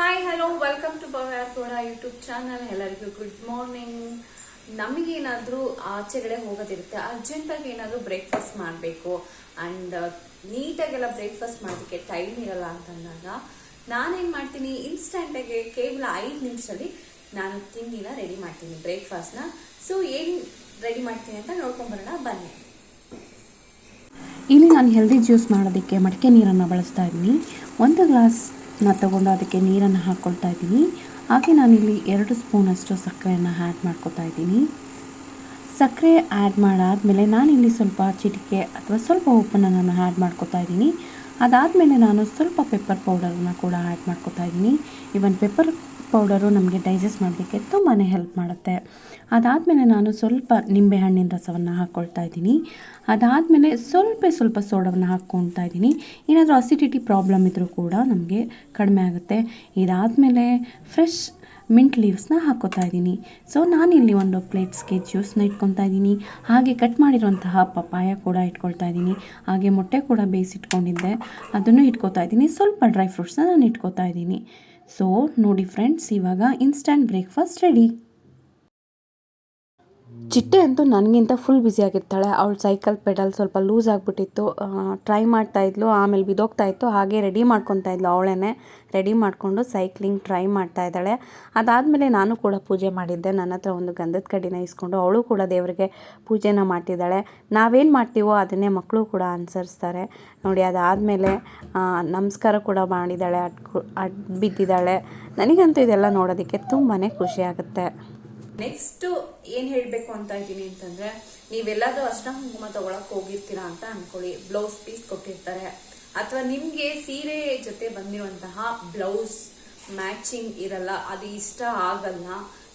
Hi hello welcome to Bhavya ಕೂಡ YouTube channel ಎಲ್ಲರಿಗೂ good morning ನಮಗೇನಾದರೂ ಆಚೆಗಡೆ ಹೋಗೋದಿರುತ್ತೆ ಅರ್ಜೆಂಟಾಗಿ ಏನಾದರೂ ಬ್ರೇಕ್ಫಾಸ್ಟ್ ಮಾಡಬೇಕು. ಆ್ಯಂಡ್ ನೀಟಾಗೆಲ್ಲ ಬ್ರೇಕ್ಫಾಸ್ಟ್ ಮಾಡೋದಕ್ಕೆ ಟೈಮ್ ಇರಲ್ಲ ಅಂತಂದಾಗ ನಾನೇನು ಮಾಡ್ತೀನಿ ಇನ್ಸ್ಟಂಟಾಗಿ ಕೇವಲ ಐದು ನಿಮಿಷದಲ್ಲಿ ನಾನು ತಿಂಡಿನ ರೆಡಿ ಮಾಡ್ತೀನಿ ಬ್ರೇಕ್ಫಾಸ್ಟ್ನ ಸೊ ಏನು ರೆಡಿ ಮಾಡ್ತೀನಿ ಅಂತ ನೋಡ್ಕೊಂಬರೋಣ, ಬನ್ನಿ. ಇಲ್ಲಿ ನಾನು ಹೆಲ್ದಿ ಜ್ಯೂಸ್ ಮಾಡೋದಕ್ಕೆ ಮಡಿಕೆ ನೀರನ್ನು ಬಳಸ್ತಾ ಇದ್ದೀನಿ. ಒಂದು ಗ್ಲಾಸ್ನ ತಗೊಂಡು ಅದಕ್ಕೆ ನೀರನ್ನು ಹಾಕ್ಕೊಳ್ತಾ ಇದ್ದೀನಿ. ಹಾಗೆ ನಾನಿಲ್ಲಿ ಎರಡು ಸ್ಪೂನಷ್ಟು ಸಕ್ಕರೆಯನ್ನು ಆ್ಯಡ್ ಮಾಡ್ಕೊತಾ ಇದ್ದೀನಿ. ಸಕ್ಕರೆ ಆ್ಯಡ್ ಮಾಡಾದಮೇಲೆ ನಾನಿಲ್ಲಿ ಸ್ವಲ್ಪ ಚಿಟಿಕೆ ಅಥವಾ ಸ್ವಲ್ಪ ಉಪ್ಪನ್ನು ನಾನು ಆ್ಯಡ್ ಮಾಡ್ಕೊತಾ ಇದ್ದೀನಿ. ಅದಾದಮೇಲೆ ನಾನು ಸ್ವಲ್ಪ ಪೆಪ್ಪರ್ ಪೌಡರನ್ನ ಕೂಡ ಆ್ಯಡ್ ಮಾಡ್ಕೊತಾ ಇದ್ದೀನಿ. ಇವನ್ ಪೆಪ್ಪರ್ ಪೌಡರು ನಮಗೆ ಡೈಜೆಸ್ಟ್ ಮಾಡಲಿಕ್ಕೆ ತುಂಬಾ ಹೆಲ್ಪ್ ಮಾಡುತ್ತೆ. ಅದಾದಮೇಲೆ ನಾನು ಸ್ವಲ್ಪ ನಿಂಬೆಹಣ್ಣಿನ ರಸವನ್ನು ಹಾಕ್ಕೊಳ್ತಾ ಇದ್ದೀನಿ. ಅದಾದಮೇಲೆ ಸ್ವಲ್ಪ ಸ್ವಲ್ಪ ಸೋಡವನ್ನು ಹಾಕ್ಕೊಳ್ತಾ ಇದ್ದೀನಿ. ಏನಾದರೂ ಅಸಿಡಿಟಿ ಪ್ರಾಬ್ಲಮ್ ಇದ್ದರೂ ಕೂಡ ನಮಗೆ ಕಡಿಮೆ ಆಗುತ್ತೆ. ಇದಾದಮೇಲೆ ಫ್ರೆಶ್ ಮಿಂಟ್ ಲೀವ್ಸ್ನ ಹಾಕೋತಾ ಇದ್ದೀನಿ. ಸೊ, ನಾನಿಲ್ಲಿ ಒಂದು ಪ್ಲೇಟ್ಸ್ಗೆ ಜ್ಯೂಸ್ನ ಇಟ್ಕೊತಾ ಇದ್ದೀನಿ. ಹಾಗೆ ಕಟ್ ಮಾಡಿರುವಂತಹ ಪಪ್ಪಾಯ ಕೂಡ ಇಟ್ಕೊಳ್ತಾ ಇದ್ದೀನಿ. ಹಾಗೆ ಮೊಟ್ಟೆ ಕೂಡ ಬೇಯಿಸಿಟ್ಕೊಂಡಿದ್ದೆ. ಅದನ್ನು ಇಟ್ಕೋತಾ ಇದ್ದೀನಿ. ಸ್ವಲ್ಪ ಡ್ರೈ ಫ್ರೂಟ್ಸ್ನ ನಾನು ಇಟ್ಕೋತಾ ಇದ್ದೀನಿ. ಸೊ, ನೋಡಿ ಫ್ರೆಂಡ್ಸ್, ಇವಾಗ ಇನ್ಸ್ಟಂಟ್ ಬ್ರೇಕ್ಫಾಸ್ಟ್ ರೆಡಿ ಚಿಟ್ಟೆ ಅಂತೂ ನನಗಿಂತ ಫುಲ್ ಬ್ಯುಸಿಯಾಗಿರ್ತಾಳೆ ಅವಳು ಸೈಕಲ್ ಪೆಡಲ್ ಸ್ವಲ್ಪ ಲೂಸ್ ಆಗಿಬಿಟ್ಟಿತ್ತು. ಟ್ರೈ ಮಾಡ್ತಾ ಇದ್ಲು, ಆಮೇಲೆ ಬಿದೋಗ್ತಾ ಇತ್ತು. ಹಾಗೆ ರೆಡಿ ಮಾಡ್ಕೊತಾ ಇದ್ಲು ಅವಳೇ ರೆಡಿ ಮಾಡಿಕೊಂಡು ಸೈಕ್ಲಿಂಗ್ ಟ್ರೈ ಮಾಡ್ತಾ ಇದ್ದಾಳೆ. ಅದಾದಮೇಲೆ ನಾನು ಕೂಡ ಪೂಜೆ ಮಾಡಿದ್ದೆ. ನನ್ನ ಹತ್ರ ಒಂದು ಗಂಧದ ಕಡ್ಡಿನ ಇಸ್ಕೊಂಡು ಅವಳು ಕೂಡ ದೇವರಿಗೆ ಪೂಜೆನ ಮಾಡ್ತಿದ್ದಾಳೆ. ನಾವೇನು ಮಾಡ್ತೀವೋ ಅದನ್ನೇ ಮಕ್ಕಳು ಕೂಡ ಅನುಸರಿಸ್ತಾರೆ. ನೋಡಿ, ಅದಾದಮೇಲೆ ನಮಸ್ಕಾರ ಕೂಡ ಮಾಡಿದ್ದಾಳೆ. ಅಡ್ ಬಿದ್ದಿದ್ದಾಳೆ. ನನಗಂತೂ ಇದೆಲ್ಲ ನೋಡೋದಕ್ಕೆ ತುಂಬಾ ಖುಷಿ ಆಗುತ್ತೆ. ನೆಕ್ಸ್ಟ್ ಏನ್ ಹೇಳ್ಬೇಕು ಅಂತ ಇದ್ದೀನಿ ಅಂತಂದ್ರೆ ನೀವೆಲ್ಲಾದ್ರೂ ಅರ್ಶನ ಕುಂಕುಮ ತಗೊಳಕ್ ಹೋಗಿರ್ತೀರಾ ಅಂತ ಅನ್ಕೊಳ್ಳಿ. ಬ್ಲೌಸ್ ಪೀಸ್ ಕೊಟ್ಟಿರ್ತಾರೆ. ಅಥವಾ ನಿಮ್ಗೆ ಸೀರೆ ಜೊತೆ ಬಂದಿರುವಂತಹ ಬ್ಲೌಸ್ ಮ್ಯಾಚಿಂಗ್ ಇರಲ್ಲ ಅದು ಇಷ್ಟ ಆಗಲ್ಲ.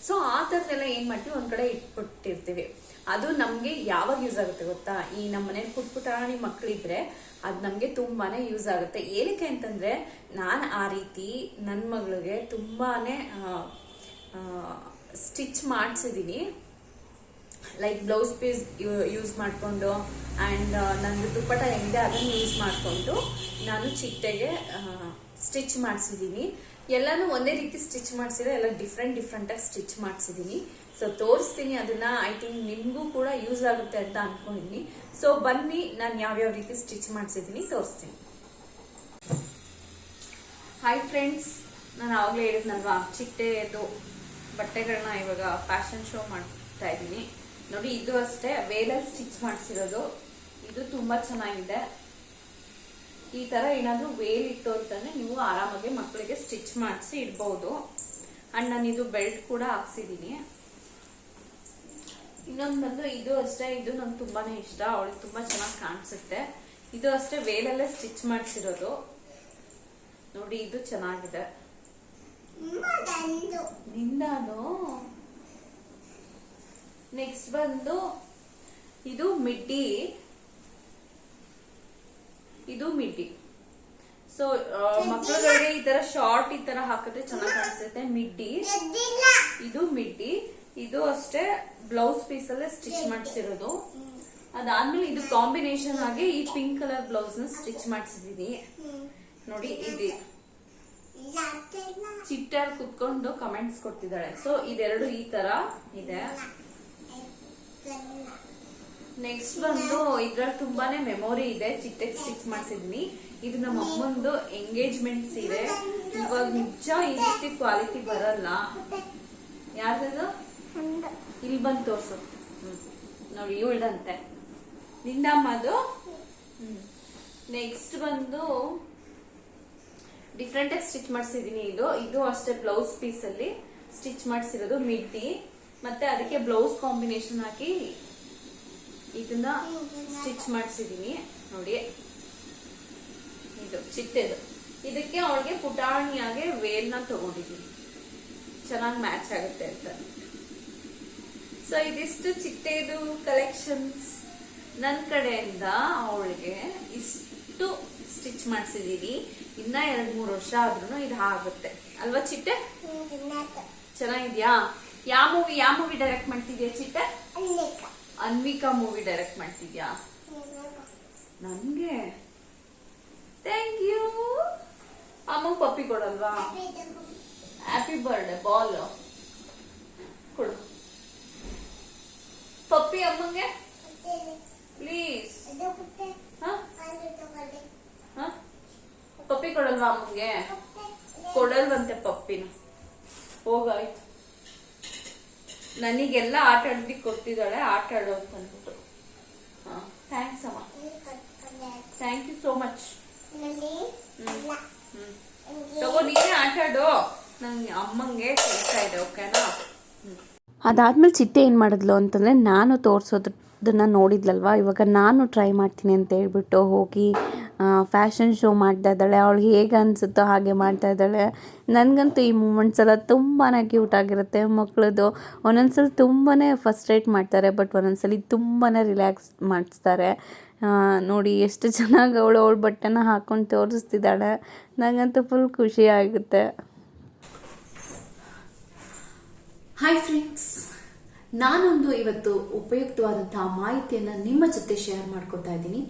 ಸೊ ಆ ಥರದ್ದೆಲ್ಲ ಏನ್ ಮಾಡ್ತೀವಿ? ಒಂದ್ ಕಡೆ ಇಟ್ಬಿಟ್ಟಿರ್ತೀವಿ ಅದು ನಮ್ಗೆ ಯಾವಾಗ ಯೂಸ್ ಆಗುತ್ತೆ ಗೊತ್ತಾ? ಈ ನಮ್ಮ ಮನೇಲಿ ಪುಟ್ ಪುಟಾಣಿ ಮಕ್ಕಳಿದ್ರೆ ಅದು ನಮ್ಗೆ ತುಂಬಾನೇ ಯೂಸ್ ಆಗುತ್ತೆ. ಏನಕ್ಕೆ ಅಂತಂದ್ರೆ ನಾನು ಆ ರೀತಿ ನನ್ನ ಮಗಳಿಗೆ ತುಂಬಾನೇ ಆ, ಸ್ಟಿಚ್ ಮಾಡಿಸಿದ್ದೀನಿ ಲೈಕ್ ಬ್ಲೌಸ್ ಪೀಸ್ ಯೂಸ್ ಮಾಡಿಕೊಂಡು ಆ್ಯಂಡ್ ನಂದು ದುಪ್ಪಟ ಹೆಂಗಿದೆ ಅದನ್ನು ಯೂಸ್ ಮಾಡಿಕೊಂಡು ನಾನು ಚಿಟ್ಟೆಗೆ ಸ್ಟಿಚ್ ಮಾಡಿಸಿದ್ದೀನಿ ಎಲ್ಲನೂ ಒಂದೇ ರೀತಿ ಸ್ಟಿಚ್ ಮಾಡಿಸಿದ್ರೆ ಎಲ್ಲ ಡಿಫ್ರೆಂಟ್ ಡಿಫ್ರೆಂಟಾಗಿ ಸ್ಟಿಚ್ ಮಾಡಿಸಿದ್ದೀನಿ ಸೊ ತೋರಿಸ್ತೀನಿ ಅದನ್ನ. ಐ ಥಿಂಕ್ ನಿಮಗೂ ಕೂಡ ಯೂಸ್ ಆಗುತ್ತೆ ಅಂತ ಅನ್ಕೊಂಡಿದ್ದೀನಿ ಸೊ ಬನ್ನಿ, ನಾನು ಯಾವ್ಯಾವ ರೀತಿ ಸ್ಟಿಚ್ ಮಾಡಿಸಿದ್ದೀನಿ ತೋರಿಸ್ತೀನಿ. ಹಾಯ್ ಫ್ರೆಂಡ್ಸ್ ನಾನು ಆವಾಗಲೇ ಹೇಳಿದ್ನಲ್ವಾ, ಚಿಟ್ಟೆದು ಬಟ್ಟೆಗಳನ್ನ ಇವಾಗ ಫ್ಯಾಷನ್ ಶೋ ಮಾಡ್ತಾ ಇದ್ದೀನಿ. ನೋಡಿ, ಇದು ಅಷ್ಟೇ ವೇಲಲ್ಲಿ ಸ್ಟಿಚ್ ಮಾಡಿಸಿರೋದು. ಇದು ತುಂಬಾ ಚೆನ್ನಾಗಿದೆ. ಈ ತರ ಏನಾದರೂ ವೇಲ್ ಇತ್ತು ಅಂತಂದ್ರೆ ನೀವು ಆರಾಮಾಗಿ ಮಕ್ಕಳಿಗೆ ಸ್ಟಿಚ್ ಮಾಡಿಸಿ ಇಡ್ಬಹುದು ಅಂಡ್ ನಾನು ಇದು ಬೆಲ್ಟ್ ಕೂಡ ಹಾಕ್ಸಿದೀನಿ. ಇನ್ನೊಂದು ಬಂದು, ಇದು ಅಷ್ಟೇ, ಇದು ನಂಗೆ ತುಂಬಾನೇ ಇಷ್ಟ. ಅವಳಿಗೆ ತುಂಬಾ ಚೆನ್ನಾಗಿ ಕಾಣಿಸುತ್ತೆ. ಇದು ಅಷ್ಟೇ ವೇಲಲ್ಲೇ ಸ್ಟಿಚ್ ಮಾಡಿಸಿರೋದು. ನೋಡಿ, ಇದು ಚೆನ್ನಾಗಿದೆ. ನಿಂದಾನು ನೆಕ್ಸ್ಟ್ ಬಂದು ಇದು ಮಿಡ್ಡಿ. ಇದು ಮಿಡ್ಡಿ. ಸೊ ಮಕ್ಕಳುಗಳಿಗೆ ಈ ತರ ಶಾರ್ಟ್ ಈ ತರ ಹಾಕಿದ್ರೆ ಚೆನ್ನಾಗಿ ಕಾಣಿಸುತ್ತೆ. ಮಿಡ್ಡಿ. ಇದು ಮಿಡ್ಡಿ. ಇದು ಅಷ್ಟೇ ಬ್ಲೌಸ್ ಪೀಸ್ ಅಲ್ಲೇ ಸ್ಟಿಚ್ ಮಾಡಿಸಿರೋದು. ಅದಾದ್ಮೇಲೆ ಇದು ಕಾಂಬಿನೇಷನ್ ಆಗಿ ಈ ಪಿಂಕ್ ಕಲರ್ ಬ್ಲೌಸ್ನ ಸ್ಟಿಚ್ ಮಾಡಿಸಿದೀನಿ. ನೋಡಿ ಇದು. ಚಿಟ್ಟಲ್ಲಿ ಕುತ್ಕೊಂಡು ಕಮೆಂಟ್ಸ್ ಕೊಡ್ತಿದ್ದಾಳೆ. ಸೊ ಇದೆರಡು ಈ ತರ ಇದೆ. ನೆಕ್ಸ್ಟ್ ಬಂದು ಇದ್ರಲ್ಲಿ ತುಂಬಾನೇ ಮೆಮೊರಿ ಇದೆ. ಚಿಟ್ಟೆ ಸ್ಟಿಚ್ ಮಾಡಿಸಿದ್ನಿ. ಇದು ನಮ್ಮ ಅಮ್ಮಂದು ಎಂಗೇಜ್ಮೆಂಟ್ ಸೀರೆ. ಇವಾಗ ನಿಜ ಈ ರೀತಿ ಕ್ವಾಲಿಟಿ ಬರಲ್ಲ. ಯಾರ್ದು ಇಲ್ಲಿ ಬಂದು ತೋರ್ಸು. ನೋಡಿ, ಇವಳ್ದಂತೆ. ನಿಂದಮ್ಮದು? ನೆಕ್ಸ್ಟ್ ಬಂದು ಡಿಫ್ರೆಂಟ್ ಆಗಿ ಸ್ಟಿಚ್ ಮಾಡಿಸಿದೀನಿ ಇದು. ಇದು ಅಷ್ಟೇ ಬ್ಲೌಸ್ ಪೀಸ್ ಅಲ್ಲಿ ಸ್ಟಿಚ್ ಮಾಡಿಸಿರೋದು ಮಿಡ್ಡಿ. ಮತ್ತೆ ಅದಕ್ಕೆ ಬ್ಲೌಸ್ ಕಾಂಬಿನೇಷನ್ ಹಾಕಿ ಇದನ್ನ ಸ್ಟಿಚ್ ಮಾಡಿಸಿದೀನಿ. ನೋಡಿ. ಇದು ಚಿಟ್ಟೆದು. ಇದಕ್ಕೆ ಅವಳಿಗೆ ಪುಟಾಣಿಯಾಗೆ ವೇಲ್ನ ತಗೊಂಡಿದ್ದೀನಿ ಚೆನ್ನಾಗಿ ಮ್ಯಾಚ್ ಆಗುತ್ತೆ ಅಂತ. ಸೊ ಇದಿಷ್ಟು ಚಿಟ್ಟೆದು ಕಲೆಕ್ಷನ್ಸ್ ನನ್ನ ಕಡೆಯಿಂದ ಅವಳಿಗೆ ಇಷ್ಟು ಸ್ಟಿಚ್ ಮಾಡಿಸಿದೀನಿ ಇನ್ನ ಎರಡ್ ಮೂರು ವರ್ಷ ಆದ್ರೂ ಇದು ಆಗುತ್ತೆ. ಅಲ್ವಾ ಚಿಟ್ಟೆ? ಚೆನ್ನಾಗಿದ್ಯಾ? ಯಾವ ಮೂವಿ ಯಾವ ಮೂವಿ ಡೈರೆಕ್ಟ್ ಮಾಡ್ತಿದ್ಯಾ ಚಿಟ್ಟೆ? ಅನ್ವಿಕಾ. ಮೂವಿ ಡೈರೆಕ್ಟ್ ಮಾಡ್ತಿದ್ಯಾ? ನನ್ಗೆ ಥ್ಯಾಂಕ್ ಯು ಅಮ್ಮ ಪಪ್ಪಿ ಕೊಡಲ್ವಾ? ಹ್ಯಾಪಿ ಬರ್ಡೇ ಬಾಲ್ ಕೊಡು. ಪಪ್ಪಿ ಅಮ್ಮಂಗೆ? ಪ್ಲೀಸ್ ಪಪ್ಪಿ ಕೊಡಲ್ವಾ ಅಮ್ಮಗೆ? ಕೊಡಲ್ವಂತೆ ಪಪ್ಪಿನ. ಹೋಗಾಯ್ತು. ನನಗೆಲ್ಲ ಆಟ ಆಡ್ಲಿಕ್ಕೆ ಕೊಟ್ಟಿದ್ದಾಳೆ, ಆಟ ಅಂತ ಅಂದ್ಬಿಟ್ಟು ಹಾಂ ಥ್ಯಾಂಕ್ಸ್ ಅಮ್ಮ. ಥ್ಯಾಂಕ್ ಯು ಸೋ ಮಚ್ ತಗೋ, ನೀನೇ ಆಟ ಆಡು. ನಂಗೆ ಅಮ್ಮಂಗೆ ಇದೆ ಓಕೆನಾ ಅದಾದ್ಮೇಲೆ ಚಿಟ್ಟೆ ಏನು ಮಾಡಿದ್ಲು ಅಂತಂದರೆ ನಾನು ತೋರಿಸೋದನ್ನ ನೋಡಿದ್ಲಲ್ವ? ಇವಾಗ ನಾನು ಟ್ರೈ ಮಾಡ್ತೀನಿ ಅಂತ ಹೇಳ್ಬಿಟ್ಟು ಹೋಗಿ ಫ್ಯಾಷನ್ ಶೋ ಮಾಡ್ತಾ ಇದ್ದಾಳೆ. ಅವಳು ಹೇಗೆ ಅನಿಸುತ್ತೋ ಹಾಗೆ ಮಾಡ್ತಾ ಇದ್ದಾಳೆ. ನನಗಂತೂ ಈ ಮೂಮೆಂಟ್ಸ್ ಎಲ್ಲ ತುಂಬಾ ಕ್ಯೂಟ್ ಆಗಿರುತ್ತೆ. ಮಕ್ಕಳದು ಒಂದೊಂದ್ಸಲ ತುಂಬಾ ಫಸ್ಟ್ರೇಟ್ ಮಾಡ್ತಾರೆ ಬಟ್ ಒಂದೊಂದ್ಸಲಿ ತುಂಬಾ ರಿಲ್ಯಾಕ್ಸ್ ಮಾಡಿಸ್ತಾರೆ. ನೋಡಿ ಎಷ್ಟು ಚೆನ್ನಾಗಿ ಅವಳು ಅವಳು ಬಟ್ಟೆನ ಹಾಕ್ಕೊಂಡು ತೋರಿಸ್ತಿದ್ದಾಳೆ. ನನಗಂತೂ ಫುಲ್ ಖುಷಿ ಆಗುತ್ತೆ. ಹಾಯ್ ಫ್ರೆಂಡ್ಸ್ ನಾನೊಂದು ಇವತ್ತು ಉಪಯುಕ್ತವಾದಂತಹ ಮಾಹಿತಿಯನ್ನು ನಿಮ್ಮ ಜೊತೆ ಶೇರ್ ಮಾಡ್ಕೊತಾ ಇದ್ದೀನಿ.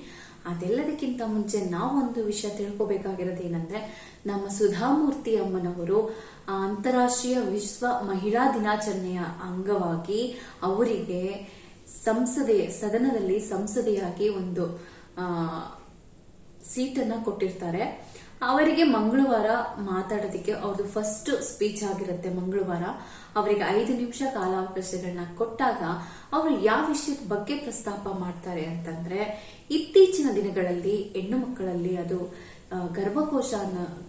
ಅದೆಲ್ಲದಕ್ಕಿಂತ ಮುಂಚೆ ನಾವೊಂದು ವಿಷಯ ತಿಳ್ಕೊಬೇಕಾಗಿರೋದು ಏನಂದ್ರೆ ನಮ್ಮ ಸುಧಾಮೂರ್ತಿ ಅಮ್ಮನವರು ಅಂತಾರಾಷ್ಟ್ರೀಯ ವಿಶ್ವ ಮಹಿಳಾ ದಿನಾಚರಣೆಯ ಅಂಗವಾಗಿ ಅವರಿಗೆ ಸಂಸದೆ, ಸದನದಲ್ಲಿ ಸಂಸದೆಯಾಗಿ ಒಂದು ಸೀಟನ್ನು ಸೀಟನ್ನ ಕೊಟ್ಟಿರ್ತಾರೆ. ಅವರಿಗೆ ಮಂಗಳವಾರ ಮಾತಾಡೋದಕ್ಕೆ ಅವ್ರದ್ದು ಫಸ್ಟ್ ಸ್ಪೀಚ್ ಆಗಿರುತ್ತೆ ಮಂಗಳವಾರ. ಅವರಿಗೆ ಐದು ನಿಮಿಷ ಕಾಲಾವಕಾಶಗಳನ್ನ ಕೊಟ್ಟಾಗ ಅವರು ಯಾವ ವಿಷಯದ ಬಗ್ಗೆ ಪ್ರಸ್ತಾಪ ಮಾಡ್ತಾರೆ ಅಂತಂದ್ರೆ, ಇತ್ತೀಚಿನ ದಿನಗಳಲ್ಲಿ ಹೆಣ್ಣು ಮಕ್ಕಳಲ್ಲಿ ಅದು ಗರ್ಭಕೋಶ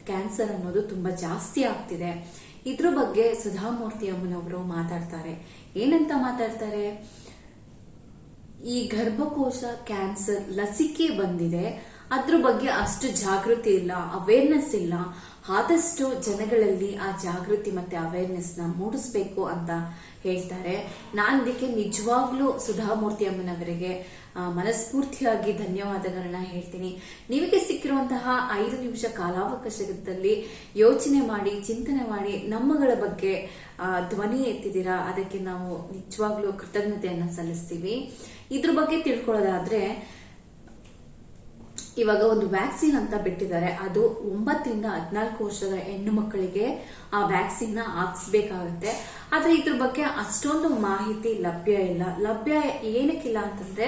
ಕ್ಯಾನ್ಸರ್ ಅನ್ನೋದು ತುಂಬಾ ಜಾಸ್ತಿ ಆಗ್ತಿದೆ. ಇದ್ರ ಬಗ್ಗೆ ಸುಧಾಮೂರ್ತಿ ಅಮ್ಮನವರು ಮಾತಾಡ್ತಾರೆ. ಏನಂತ ಮಾತಾಡ್ತಾರೆ? ಈ ಗರ್ಭಕೋಶ ಕ್ಯಾನ್ಸರ್ ಲಸಿಕೆ ಬಂದಿದೆ. ಅದ್ರ ಬಗ್ಗೆ ಅಷ್ಟು ಜಾಗೃತಿ ಇಲ್ಲ ಅವೇರ್ನೆಸ್ ಇಲ್ಲ. ಆದಷ್ಟು ಜನಗಳಲ್ಲಿ ಆ ಜಾಗೃತಿ ಮತ್ತೆ ಅವೇರ್ನೆಸ್ನ ಮೂಡಿಸ್ಬೇಕು ಅಂತ ಹೇಳ್ತಾರೆ. ನಾನು ಇದಕ್ಕೆ ನಿಜವಾಗ್ಲೂ ಸುಧಾಮೂರ್ತಿ ಅಮ್ಮನವರಿಗೆ ಮನಸ್ಫೂರ್ತಿಯಾಗಿ ಧನ್ಯವಾದಗಳನ್ನ ಹೇಳ್ತೀನಿ. ನಿಮಗೆ ಸಿಕ್ಕಿರುವಂತಹ ಐದು ನಿಮಿಷ ಕಾಲಾವಕಾಶದಲ್ಲಿ ಯೋಚನೆ ಮಾಡಿ, ಚಿಂತನೆ ಮಾಡಿ, ನಮ್ಮಗಳ ಬಗ್ಗೆ ಧ್ವನಿ ಎತ್ತಿದ್ದೀರಾ? ಅದಕ್ಕೆ ನಾವು ನಿಜವಾಗ್ಲೂ ಕೃತಜ್ಞತೆಯನ್ನ ಸಲ್ಲಿಸ್ತೀವಿ. ಇದ್ರ ಬಗ್ಗೆ ತಿಳ್ಕೊಳ್ಳೋದಾದ್ರೆ ಇವಾಗ ಒಂದು ವ್ಯಾಕ್ಸಿನ್ ಅಂತ ಬಿಟ್ಟಿದ್ದಾರೆ. ಅದು ಒಂಬತ್ತರಿಂದ ಹದಿನಾಲ್ಕು ವರ್ಷದ ಹೆಣ್ಣು ಮಕ್ಕಳಿಗೆ ಆ ವ್ಯಾಕ್ಸಿನ್ನ ಹಾಕ್ಸ್ಬೇಕಾಗುತ್ತೆ. ಆದ್ರೆ ಇದ್ರ ಬಗ್ಗೆ ಅಷ್ಟೊಂದು ಮಾಹಿತಿ ಲಭ್ಯ ಇಲ್ಲ. ಲಭ್ಯ ಏನಕ್ಕಿಲ್ಲ ಅಂತಂದ್ರೆ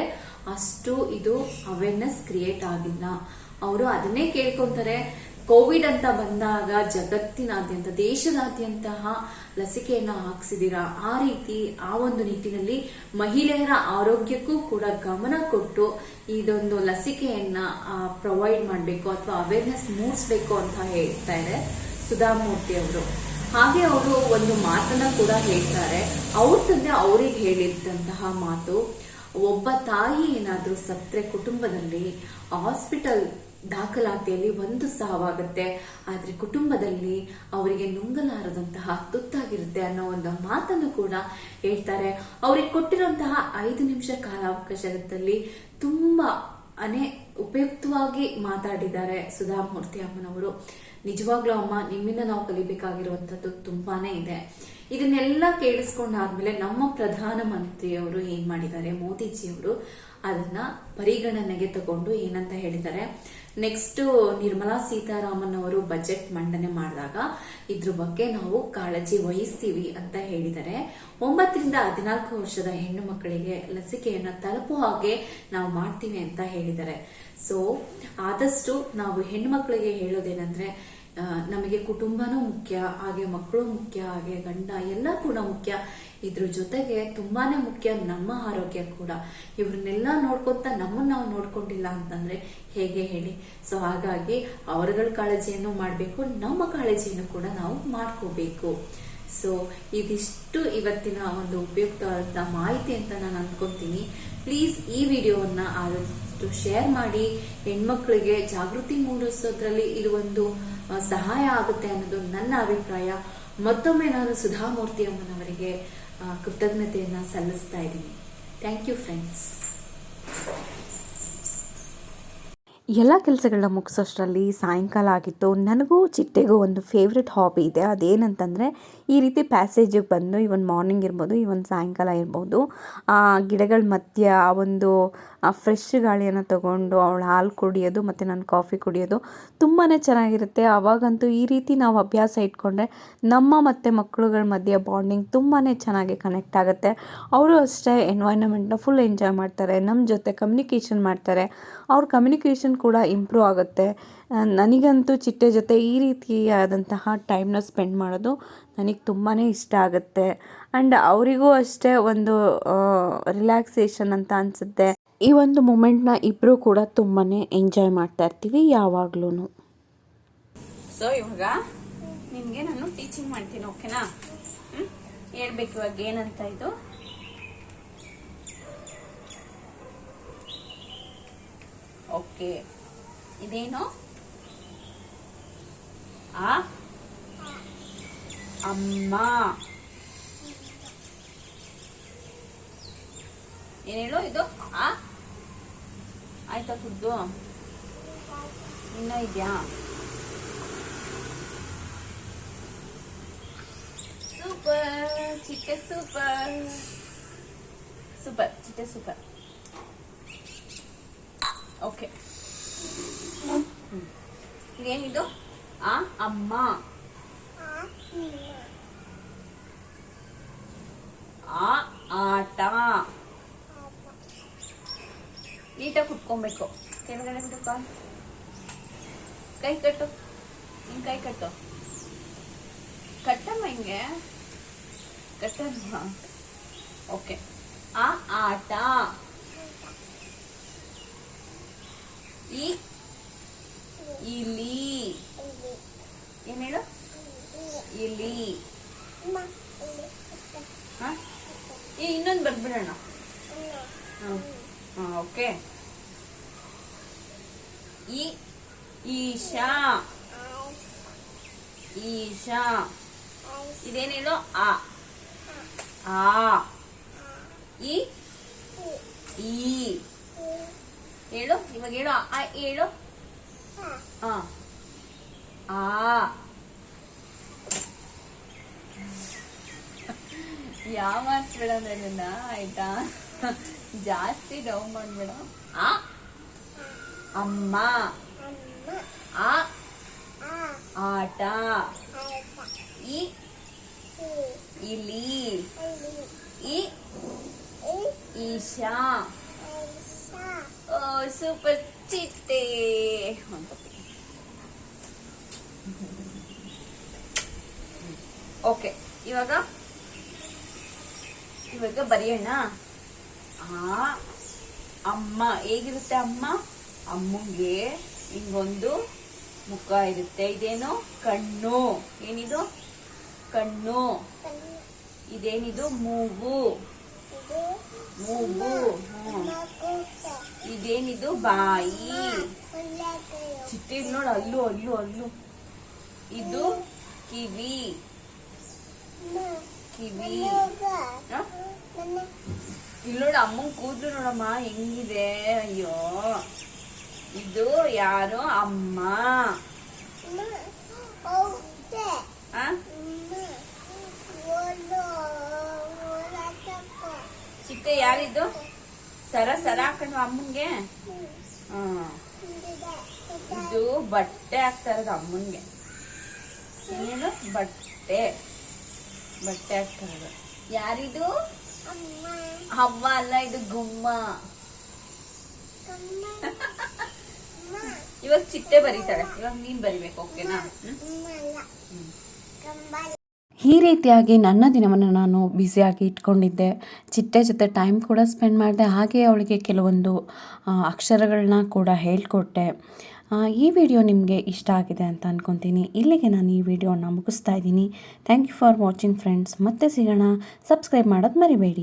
ಅಷ್ಟು ಇದು ಅವೇರ್ನೆಸ್ ಕ್ರಿಯೇಟ್ ಆಗಿಲ್ಲ. ಅವರು ಅದನ್ನೇ ಕೇಳ್ಕೊಂತಾರೆ. ಕೋವಿಡ್ ಅಂತ ಬಂದಾಗ ಜಗತ್ತಿನಾದ್ಯಂತ, ದೇಶದಾದ್ಯಂತಹ ಲಸಿಕೆಯನ್ನ ಹಾಕ್ಸಿದೀರಾ? ಆ ರೀತಿ, ಆ ಒಂದು ನಿಟ್ಟಿನಲ್ಲಿ ಮಹಿಳೆಯರ ಆರೋಗ್ಯಕ್ಕೂ ಕೂಡ ಗಮನ ಕೊಟ್ಟು ಇದೊಂದು ಲಸಿಕೆಯನ್ನ ಪ್ರೊವೈಡ್ ಮಾಡಬೇಕು ಅಥವಾ ಅವೇರ್ನೆಸ್ ಮೂಡಿಸ್ಬೇಕು ಅಂತ ಹೇಳ್ತಾ ಇದೆ ಸುಧಾಮೂರ್ತಿ ಅವರು. ಹಾಗೆ ಅವರು ಒಂದು ಮಾತನ್ನ ಕೂಡ ಹೇಳ್ತಾರೆ. ಅವ್ರ ತಂದೆ ಅವ್ರಿಗೆ ಹೇಳಿದ್ದಂತಹ ಮಾತು, ಒಬ್ಬ ತಾಯಿ ಏನಾದ್ರೂ ಸತ್ರೆ ಕುಟುಂಬದಲ್ಲಿ ಹಾಸ್ಪಿಟಲ್ ದಾಖಲಾತಿಯಲ್ಲಿ ಒಂದು ಸಾವಾಗುತ್ತೆ. ಆದ್ರೆ ಕುಟುಂಬದಲ್ಲಿ ಅವರಿಗೆ ನುಂಗಲಾರದಂತಹ ತುತ್ತಾಗಿರುತ್ತೆ ಅನ್ನೋ ಒಂದು ಮಾತನ್ನು ಕೂಡ ಹೇಳ್ತಾರೆ. ಅವ್ರಿಗೆ ಕೊಟ್ಟಿರುವಂತಹ ಐದು ನಿಮಿಷ ಕಾಲಾವಕಾಶದಲ್ಲಿ ತುಂಬಾ ಅನೇ ಉಪಯುಕ್ತವಾಗಿ ಮಾತಾಡಿದ್ದಾರೆ ಸುಧಾಮೂರ್ತಿ ಅಮ್ಮನವರು. ನಿಜವಾಗ್ಲೂ ಅಮ್ಮ, ನಿಮ್ಮಿಂದ ನಾವು ಕಲಿಬೇಕಾಗಿರುವಂತದ್ದು ತುಂಬಾನೇ ಇದೆ. ಇದನ್ನೆಲ್ಲ ಕೇಳಿಸ್ಕೊಂಡಾದ್ಮೇಲೆ ನಮ್ಮ ಪ್ರಧಾನ ಮಂತ್ರಿಯವರು ಏನ್ ಮಾಡಿದ್ದಾರೆ? ಮೋದಿಜಿಯವರು ಅದನ್ನ ಪರಿಗಣನೆಗೆ ತಗೊಂಡು ಏನಂತ ಹೇಳಿದ್ದಾರೆ? ನೆಕ್ಸ್ಟ್ ನಿರ್ಮಲಾ ಸೀತಾರಾಮನ್ ಅವರು ಬಜೆಟ್ ಮಂಡನೆ ಮಾಡಿದಾಗ ಇದ್ರ ಬಗ್ಗೆ ನಾವು ಕಾಳಜಿ ವಹಿಸ್ತೀವಿ ಅಂತ ಹೇಳಿದರೆ ಒಂಬತ್ತರಿಂದ ಹದಿನಾಲ್ಕು ವರ್ಷದ ಹೆಣ್ಣು ಮಕ್ಕಳಿಗೆ ಲಸಿಕೆಯನ್ನು ತಲುಪುವ ಹಾಗೆ ನಾವು ಮಾಡ್ತೀವಿ ಅಂತ ಹೇಳಿದ್ದಾರೆ ಸೊ ಆದಷ್ಟು ನಾವು ಹೆಣ್ಣು ಮಕ್ಕಳಿಗೆ ಹೇಳೋದೇನಂದ್ರೆ ನಮಗೆ ಕುಟುಂಬನೂ ಮುಖ್ಯ ಹಾಗೆ ಮಕ್ಕಳು ಮುಖ್ಯ ಹಾಗೆ ಗಂಡ ಎಲ್ಲ ಕೂಡ ಮುಖ್ಯ ಇದ್ರ ಜೊತೆಗೆ ತುಂಬಾನೇ ಮುಖ್ಯ ನಮ್ಮ ಆರೋಗ್ಯ ಕೂಡ. ಇವ್ರನ್ನೆಲ್ಲ ನೋಡ್ಕೊಂತ ನಮ್ಮನ್ನ ನಾವು ನೋಡ್ಕೊಂಡಿಲ್ಲ ಅಂತಂದ್ರೆ ಹೇಗೆ ಹೇಳಿ? ಸೊ ಹಾಗಾಗಿ ಅವರುಗಳ ಕಾಳಜಿಯನ್ನು ಮಾಡಬೇಕು, ನಮ್ಮ ಕಾಳಜಿಯನ್ನು ಕೂಡ ನಾವು ಮಾಡ್ಕೋಬೇಕು. ಸೊ ಇದಿಷ್ಟು ಇವತ್ತಿನ ಒಂದು ಉಪಯುಕ್ತವಾದ ಮಾಹಿತಿ ಅಂತ ನಾನು ಅನ್ಕೊಂತೀನಿ. ಪ್ಲೀಸ್ ಈ ವಿಡಿಯೋವನ್ನ ಆದಷ್ಟು ಶೇರ್ ಮಾಡಿ, ಹೆಣ್ಮಕ್ಳಿಗೆ ಜಾಗೃತಿ ಮೂಡಿಸೋದ್ರಲ್ಲಿ ಇದು ಒಂದು ಸಹಾಯ ಆಗುತ್ತೆ ಅನ್ನೋದು ನನ್ನ ಅಭಿಪ್ರಾಯ. ಮತ್ತೊಮ್ಮೆ ನಾನು ಸುಧಾಮೂರ್ತಿ ಅಮ್ಮನವರಿಗೆ ಕೃತಜ್ಞತೆಯನ್ನ ಸಲ್ಲಿಸ್ತಾ ಇದ್ದೀನಿ. ಥ್ಯಾಂಕ್ ಯು ಫ್ರೆಂಡ್ಸ್ ಎಲ್ಲ ಕೆಲಸಗಳನ್ನ ಮುಗಿಸೋಷ್ಟರಲ್ಲಿ ಸಾಯಂಕಾಲ ಆಗಿತ್ತು. ನನಗೂ ಚಿಟ್ಟೆಗೂ ಒಂದು ಫೇವ್ರೆಟ್ ಹಾಬಿ ಇದೆ. ಅದೇನಂತಂದರೆ, ಈ ರೀತಿ ಪ್ಯಾಸೇಜಿಗೆ ಬಂದು ಇವನ್ ಮಾರ್ನಿಂಗ್ ಇರ್ಬೋದು ಇವನ್ ಸಾಯಂಕಾಲ ಇರ್ಬೋದು, ಆ ಗಿಡಗಳ ಮಧ್ಯ ಆ ಒಂದು ಫ್ರೆಶ್ ಗಾಳಿಯನ್ನು ತಗೊಂಡು ಅವಳು ಹಾಲು ಕುಡಿಯೋದು ಮತ್ತು ನಾನು ಕಾಫಿ ಕುಡಿಯೋದು ತುಂಬಾ ಚೆನ್ನಾಗಿರುತ್ತೆ. ಆವಾಗಂತೂ ಈ ರೀತಿ ನಾವು ಅಭ್ಯಾಸ ಇಟ್ಕೊಂಡ್ರೆ ನಮ್ಮ ಮತ್ತು ಮಕ್ಕಳುಗಳ ಮಧ್ಯೆ ಬಾಂಡಿಂಗ್ ತುಂಬಾ ಚೆನ್ನಾಗಿ ಕನೆಕ್ಟ್ ಆಗುತ್ತೆ. ಅವರು ಅಷ್ಟೇ ಎನ್ವೈರನ್ಮೆಂಟ್ನ ಫುಲ್ ಎಂಜಾಯ್ ಮಾಡ್ತಾರೆ. ನಮ್ಮ ಜೊತೆ ಕಮ್ಯುನಿಕೇಷನ್ ಮಾಡ್ತಾರೆ. ಅವ್ರ ಕಮ್ಯುನಿಕೇಷನ್ ಕೂಡ ಇಂಪ್ರೂವ್ ಆಗುತ್ತೆ. ನನಗಂತೂ ಚಿಟ್ಟೆ ಜೊತೆ ಈ ರೀತಿಯಾದಂತಹ ಟೈಮ್ನ ಸ್ಪೆಂಡ್ ಮಾಡೋದು ನನಗೆ ತುಂಬಾ ಇಷ್ಟ ಆಗುತ್ತೆ. ಆ್ಯಂಡ್ ಅವರಿಗೂ ಅಷ್ಟೇ ಒಂದು ರಿಲ್ಯಾಕ್ಸೇಷನ್ ಅಂತ ಅನಿಸುತ್ತೆ. ಈ ಒಂದು ಮೂಮೆಂಟ್ನ ಇಬ್ಬರು ಕೂಡ ತುಂಬಾ ಎಂಜಾಯ್ ಮಾಡ್ತಾ ಇರ್ತೀವಿ ಯಾವಾಗ್ಲೂ ಸೊ ಇವಾಗ ನಿಮಗೆ ನಾನು ಟೀಚಿಂಗ್ ಮಾಡ್ತೀನಿ ಓಕೆನಾ ಹೇಳ್ಬೇಕು ಇವಾಗ ಏನಂತ ಇದು. ಓಕೆ ಇದೇನು ಆ ಅಮ್ಮ ಏನ್ ಹೇಳು ಇದು ಆ ಆಯ್ತಾ ಕುದ್ದು ಇನ್ನ ಇದ್ಯಾ ಸೂಪರ್ ಚಿಟ್ಟೆ ಸೂಪರ್ ಸೂಪರ್ ಚಿಟ್ಟೆ ಸೂಪರ್ ಓಕೆ. ಇದೇನಿದು ಆ, ಅಮ್ಮ. ಆ, ಆಟ. ನೀಟಾಗಿ ಕುತ್ಕೊಬೇಕು. ಕೆಳಗಡೆ ಬಿಡುಕ ಕೈ ಕಟ್ಟು. ನಿನ್ ಕೈ ಕಟ್ಟು. ಕಟ್ಟಮ್ಮ ಹಿಂಗೆ. ಕಟ್ಟಮ್ಮ. ಓಕೆ. ಆ, ಆಟ. ಈ ಇಲಿ ಏನ್ ಹೇಳು? ಇಲಿ ಈ ಇನ್ನೊಂದು ಬರ್ಬಿಡೋಣ ಹಾಂ. ಓಕೆ. ಈ, ಈಶಾ. ಈಶಾ. ಇದೇನೇಳು ಆ. ಆ. ಈ ಈ. ಹೇಳು ಇವಾಗ ಹೇಳು ಆ ಹೇಳು ಆ ಆ ಯಾವ ಮಾಡ್ಸ್ಬೇಡ ನನ್ನ ಆಯ್ತಾ ಜಾಸ್ತಿ ಡೌ ಮಾಡ್ಬೇಡ ಆ ಅಮ್ಮ ಆ ಆಟ ಈ ಇಲಿ ಈ ಈಶಾ ಓ ಸೂಪರ್ ಚಿಟ್ಟೆ ಓಕೆ ಇವಾಗ? ಇವಾಗ ಬರೆಯೋಣ. ಆ ಅಮ್ಮ ಹೇಗಿರುತ್ತೆ ಅಮ್ಮ? ಅಮ್ಮಂಗೆ ಹಿಂಗೊಂದು ಮುಖ ಇರುತ್ತೆ. ಇದೇನು? ಕಣ್ಣು. ಏನಿದು? ಕಣ್ಣು. ಇದೇನಿದು? ಮೂಗು. ಮೂಗು. ಇದೇನಿದು ಬಾಯಿ? ಚಿಟ್ಟಿ ನೋಡು ಅಲ್ಲು ಅಲ್ಲು ಅಲ್ಲು. ಇದು ಕಿವಿ. ಕಿವಿ? ಇಲ್ಲಿ ನೋಡು ಅಮ್ಮನ್ ಕೂದಲು ನೋಡಮ್ಮ, ಹೆಂಗಿದೆ? ಅಯ್ಯೋ. ಇದು ಯಾರು? ಅಮ್ಮ. ಚಿಟ್ಟೆ ಯಾರಿದು? ಸರ ಸರ ಹಾಕೊಂಡು ಅಮ್ಮನ್ಗೆ? ಇದು ಬಟ್ಟೆ ಹಾಕ್ತಾ ಇರೋದು ಅಮ್ಮನ್ಗೆ. ಏನು ಬಟ್ಟೆ. ಬಟ್ಟೆ ಹಾಕ್ತಾ ಇರೋದು. ಯಾರಿದು? ಹವ್ವ ಅಲ್ಲ ಇದು ಗುಮ್ಮ. ಇವಾಗ ಚಿಟ್ಟೆ ಬರೀತಾರೆ. ಇವಾಗ ನೀನ್ ಬರಿಬೇಕು ಓಕೆನಾ ಹ್ಮ್? ಈ ರೀತಿಯಾಗಿ ನನ್ನ ದಿನವನ್ನು ನಾನು ಬ್ಯುಸಿಯಾಗಿ ಇಟ್ಕೊಂಡಿದ್ದೆ. ಚಿಟ್ಟೆ ಜೊತೆ ಟೈಮ್ ಕೂಡ ಸ್ಪೆಂಡ್ ಮಾಡಿದೆ. ಹಾಗೆ ಅವಳಿಗೆ ಕೆಲವೊಂದು ಅಕ್ಷರಗಳನ್ನ ಕೂಡ ಹೇಳಿಕೊಟ್ಟೆ. ಈ ವಿಡಿಯೋ ನಿಮಗೆ ಇಷ್ಟ ಆಗಿದೆ ಅಂತ ಅಂದ್ಕೊತೀನಿ ಇಲ್ಲಿಗೆ ನಾನು ಈ ವಿಡಿಯೋನ ಮುಗಿಸ್ತಾ ಇದ್ದೀನಿ. Thank you for watching friends ಮತ್ತೆ ಸಿಗೋಣ. ಸಬ್ಸ್ಕ್ರೈಬ್ ಮಾಡೋದು ಮರಿಬೇಡಿ.